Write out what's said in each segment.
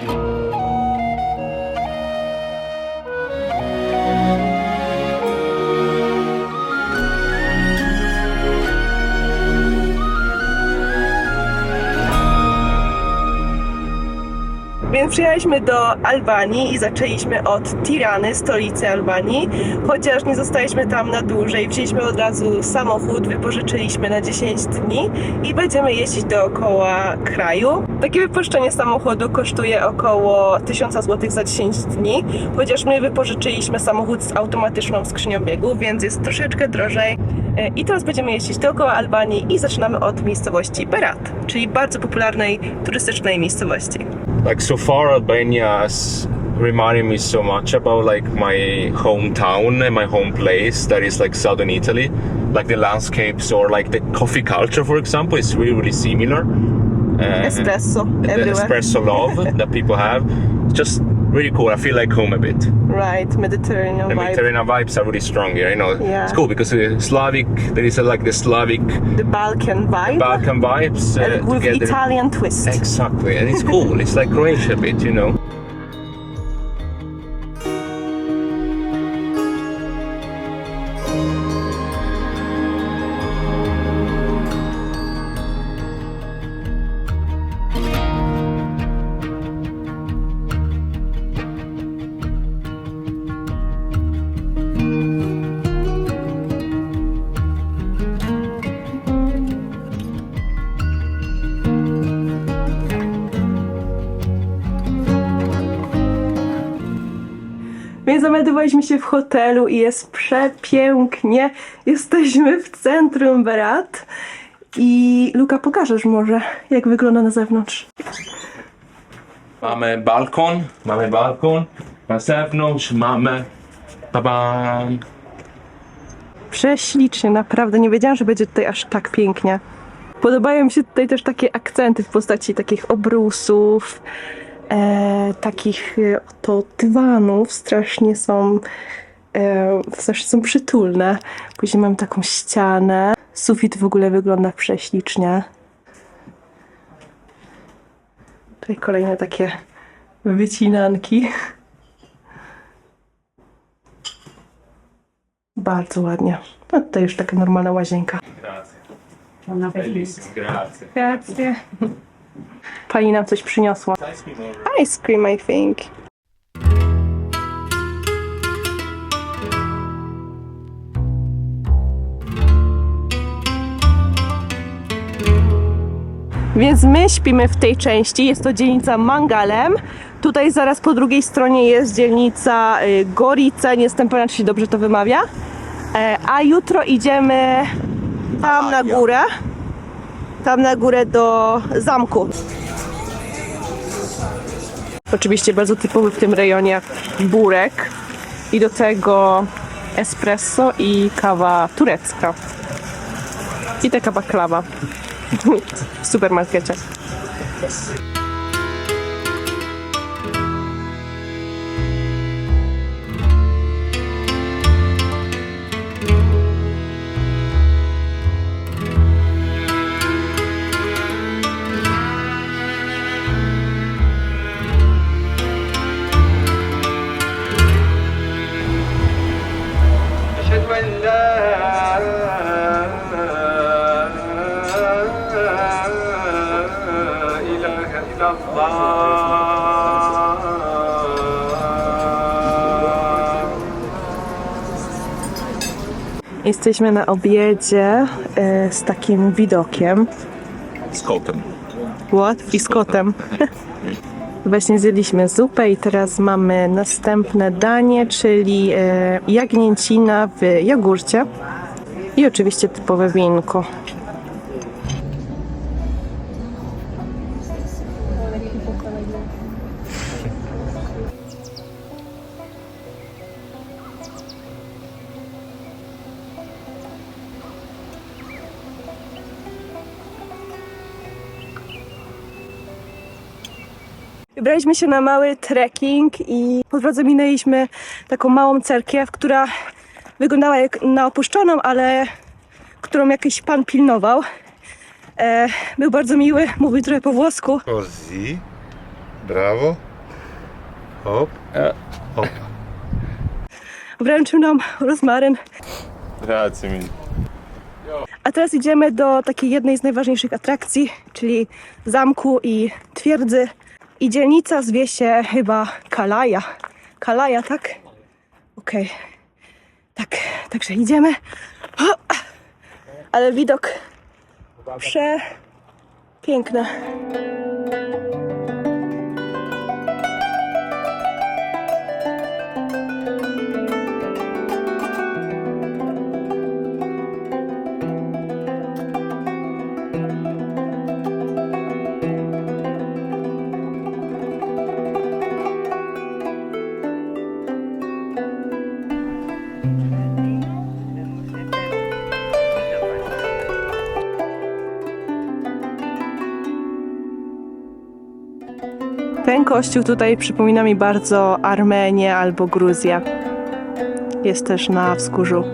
Więc przyjechaliśmy do Albanii i zaczęliśmy od Tirany, stolicy Albanii. Chociaż nie zostaliśmy tam na dłużej, wzięliśmy od razu samochód, wypożyczyliśmy na 10 dni i będziemy jeździć dookoła kraju. Takie wypożyczenie samochodu kosztuje około 1000 zł za 10 dni, chociaż my wypożyczyliśmy samochód z automatyczną skrzynią biegów, więc jest troszeczkę drożej. E, I teraz będziemy jeździć dookoła Albanii i zaczynamy od miejscowości Berat, czyli bardzo popularnej turystycznej miejscowości. Like so far albania has reminded me so much about like my hometown and my home place that is like southern italy. Like the landscapes or like the coffee culture for example is really really similar. Uh, Espresso the everywhere. espresso love that people have. Just really cool i feel like home a bit Right, Mediterranean the vibe. mediterranean vibes are really strong here you know Yeah. it's cool because uh, slavic there is a, like the slavic The Balkan vibe. balkan vibes uh, with together. Italian twist. Exactly, and it's cool. it's like Croatia a bit, you know. Zameldowaliśmy się w hotelu i jest przepięknie. Jesteśmy w centrum Berat. I Luka, pokażesz może, jak wygląda na zewnątrz. Mamy balkon, mamy balkon. Na zewnątrz mamy babam. Prześlicznie, naprawdę. Nie wiedziałam, że będzie tutaj aż tak pięknie. Podobają mi się tutaj też takie akcenty w postaci takich obrusów, e, takich e, oto dywanów. Strasznie są, e, strasznie są przytulne. Później mam taką ścianę. Sufit w ogóle wygląda prześlicznie. Tutaj kolejne takie wycinanki. Bardzo ładnie. No tutaj już taka normalna łazienka. Grazie. Bellissimo, grazie. Grazie. Pani nam coś przyniosła. Ice cream, I think. Więc my śpimy w tej części. Jest to dzielnica Mangalem. Tutaj zaraz po drugiej stronie jest dzielnica y, Gorice. Nie jestem pewna, czy się dobrze to wymawia. E, A jutro idziemy tam na górę. Tam na górę do zamku. Oczywiście bardzo typowy w tym rejonie burek. I do tego espresso i kawa turecka. I taka baklawa w supermarkecie. Jesteśmy na obiedzie e, z takim widokiem. Z kotem. What? I z kotem. Właśnie zjedliśmy zupę i teraz mamy następne danie, czyli e, jagnięcina w jogurcie i oczywiście typowe winko. Wybraliśmy się na mały trekking i po drodze minęliśmy taką małą cerkiew, która wyglądała jak na opuszczoną, ale którą jakiś pan pilnował. E, był bardzo miły, mówił trochę po włosku. Così, bravo. Hop. Hop. Wręczył nam rozmaryn. Grazie mille. A teraz idziemy do takiej jednej z najważniejszych atrakcji, czyli zamku i twierdzy. I dzielnica zwie się chyba Kalaja. Kalaja, tak? Okej. Tak, także idziemy. O! Ale widok przepiękny. Ten kościół tutaj przypomina mi bardzo Armenię albo Gruzję. Jest też na wzgórzu.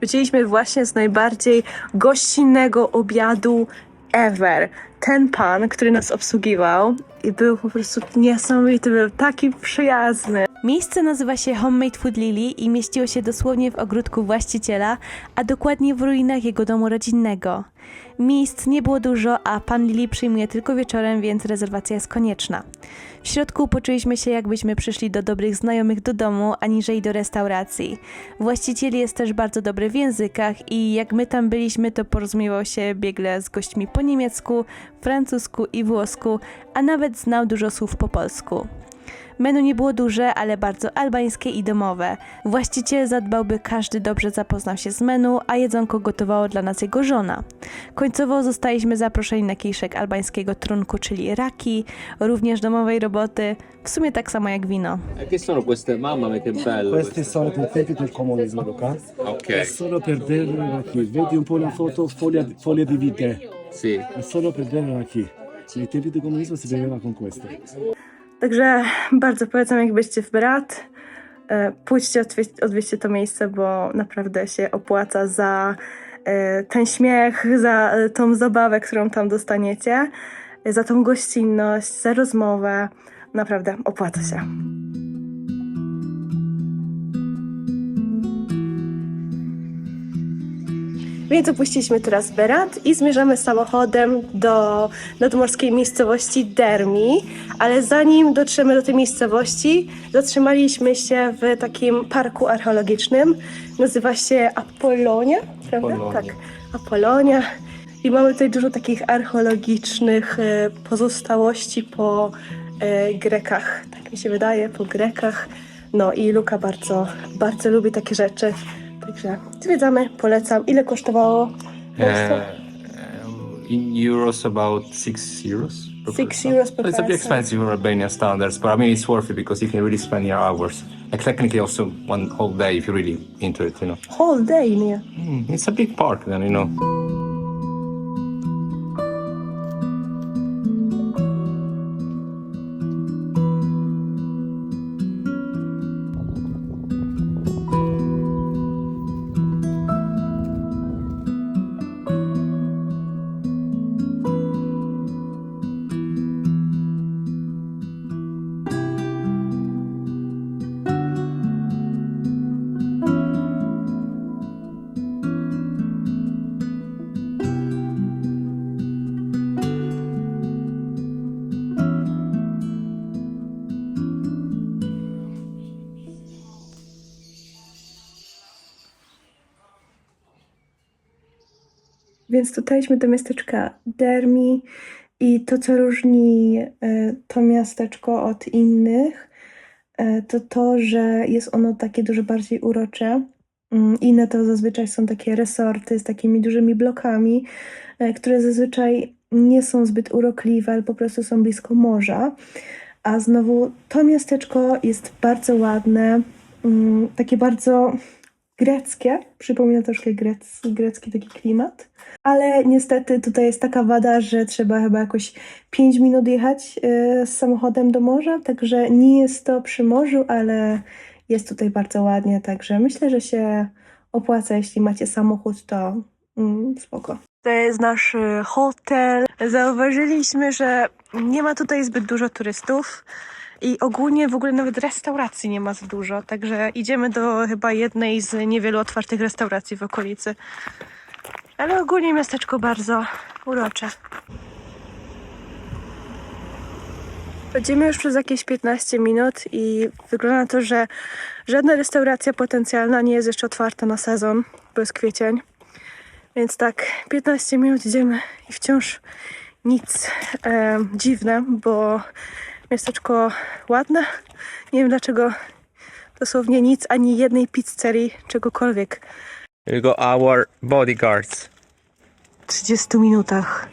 Wróciliśmy właśnie z najbardziej gościnnego obiadu ever. Ten pan, który nas obsługiwał był po prostu niesamowity, był taki przyjazny. Miejsce nazywa się Homemade Food Lily i mieściło się dosłownie w ogródku właściciela, a dokładnie w ruinach jego domu rodzinnego. Miejsc nie było dużo, a pan Lili przyjmuje tylko wieczorem, więc rezerwacja jest konieczna. W środku poczuliśmy się, jakbyśmy przyszli do dobrych znajomych do domu, aniżeli do restauracji. Właściciel jest też bardzo dobry w językach i jak my tam byliśmy, to porozumiewał się biegle z gośćmi po niemiecku, francusku i włosku, a nawet znał dużo słów po polsku. Menu nie było duże, ale bardzo albańskie i domowe. Właściciel zadbał, by każdy dobrze zapoznał się z menu, a jedzonko gotowało dla nas jego żona. Końcowo zostaliśmy zaproszeni na kiszek albańskiego trunku, czyli raki, również domowej roboty, w sumie tak samo jak wino. Che sono queste? Mamma mia che bello! Questi sono i tempi del comunismo, Luca. Ok. È solo per vedere qui. Vedi un po' la foto, foglia, foglia di vite. Sì. È solo per vedere qui. Nei tempi del comunismo si beveva con queste. Także bardzo polecam, jak byście w Berat. e, Pójdźcie, odwie- odwiedźcie to miejsce, bo naprawdę się opłaca za e, ten śmiech, za e, tą zabawę, którą tam dostaniecie, za tą gościnność, za rozmowę. Naprawdę opłaca się. Więc opuściliśmy teraz Berat i zmierzamy samochodem do nadmorskiej miejscowości Dermi, ale zanim dotrzemy do tej miejscowości, zatrzymaliśmy się w takim parku archeologicznym. Nazywa się Apollonia, prawda? Apollonia. Tak, Apollonia. I mamy tutaj dużo takich archeologicznych e, pozostałości po e, Grekach, tak mi się wydaje, po Grekach. No i Luka bardzo, bardzo lubi takie rzeczy. Także zwiedzamy, polecam. Ile kosztowało? Polsce? Uh, in euros, about six euros. per Six person. euros per So It's a bit person. expensive for Albanian standards, but I mean it's worth it because you can really spend your hours. Like technically, also one whole day if you're really into it. You know, Whole day nie. Mm, it's a big park. Then you know. Więc dotarliśmy do miasteczka Dermi i to, co różni e, to miasteczko od innych, e, to to, że jest ono takie dużo bardziej urocze. Mm, Inne to zazwyczaj są takie resorty z takimi dużymi blokami, e, które zazwyczaj nie są zbyt urokliwe, ale po prostu są blisko morza. A znowu to miasteczko jest bardzo ładne, mm, takie bardzo greckie. Przypomina troszkę grec, grecki taki klimat. Ale niestety tutaj jest taka wada, że trzeba chyba jakoś 5 minut jechać e, z samochodem do morza, także nie jest to przy morzu, ale Jest tutaj bardzo ładnie, także myślę, że się opłaca, jeśli macie samochód, to mm, spoko. To jest nasz y, hotel. Zauważyliśmy, że nie ma tutaj zbyt dużo turystów i ogólnie w ogóle nawet restauracji nie ma za dużo, także idziemy do chyba jednej z niewielu otwartych restauracji w okolicy. Ale ogólnie miasteczko bardzo urocze. Chodzimy już przez jakieś 15 minut i wygląda to, że żadna restauracja potencjalna nie jest jeszcze otwarta na sezon, bo jest kwiecień. Więc tak, 15 minut idziemy i wciąż nic e, dziwne, bo miasteczko ładne. Nie wiem dlaczego dosłownie nic, ani jednej pizzerii, czegokolwiek. Go our bodyguards. W 30 minutach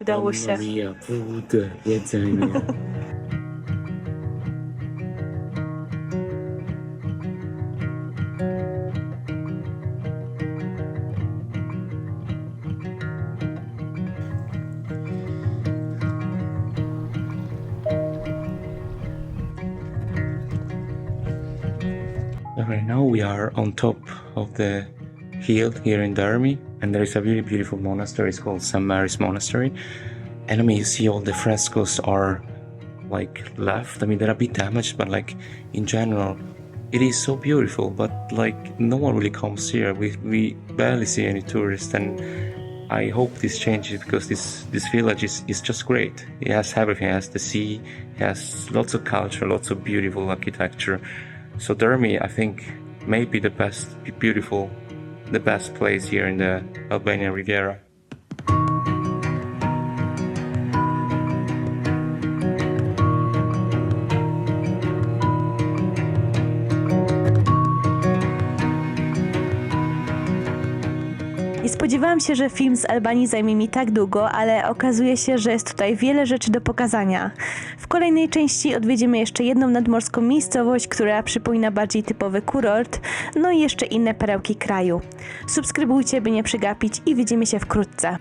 udało się. Maria, kurde, we are on top of the hill here in Derby, and there is a really beautiful monastery. It's called St. Mary's Monastery. And I mean, you see all the frescoes are like left. I mean, they're a bit damaged, but like in general, it is so beautiful. But like no one really comes here. We we barely see any tourists, and I hope this changes because this this village is, is just great. It has everything. It has the sea, it has lots of culture, lots of beautiful architecture. So Dermy, I think, may be the best, beautiful, the best place here in the Albanian Riviera. Spodziewałam się, że film z Albanii zajmie mi tak długo, ale okazuje się, że jest tutaj wiele rzeczy do pokazania. W kolejnej części odwiedzimy jeszcze jedną nadmorską miejscowość, która przypomina bardziej typowy kurort, no i jeszcze inne perełki kraju. Subskrybujcie, by nie przegapić i widzimy się wkrótce.